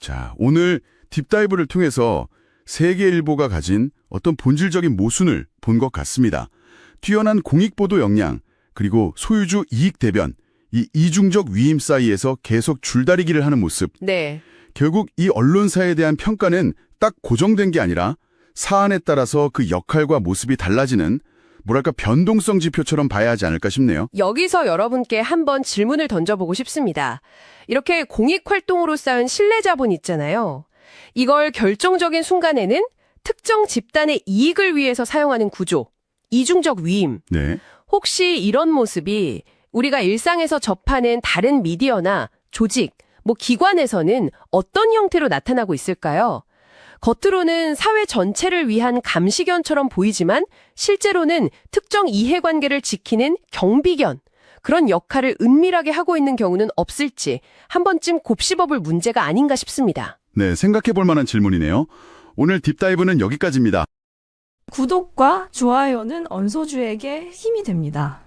자, 오늘 딥다이브를 통해서 세계일보가 가진 어떤 본질적인 모순을 본 것 같습니다. 뛰어난 공익보도 역량, 그리고 소유주 이익 대변, 이 이중적 위임 사이에서 계속 줄다리기를 하는 모습. 네. 결국 이 언론사에 대한 평가는 딱 고정된 게 아니라 사안에 따라서 그 역할과 모습이 달라지는 뭐랄까 변동성 지표처럼 봐야 하지 않을까 싶네요. 여기서 여러분께 한번 질문을 던져보고 싶습니다. 이렇게 공익활동으로 쌓은 신뢰 자본 있잖아요. 이걸 결정적인 순간에는 특정 집단의 이익을 위해서 사용하는 구조, 이중적 위임. 네. 혹시 이런 모습이 우리가 일상에서 접하는 다른 미디어나 조직, 뭐 기관에서는 어떤 형태로 나타나고 있을까요? 겉으로는 사회 전체를 위한 감시견처럼 보이지만 실제로는 특정 이해관계를 지키는 경비견, 그런 역할을 은밀하게 하고 있는 경우는 없을지 한 번쯤 곱씹어볼 문제가 아닌가 싶습니다. 네, 생각해 볼 만한 질문이네요. 오늘 딥다이브는 여기까지입니다. 구독과 좋아요는 언소주에게 힘이 됩니다.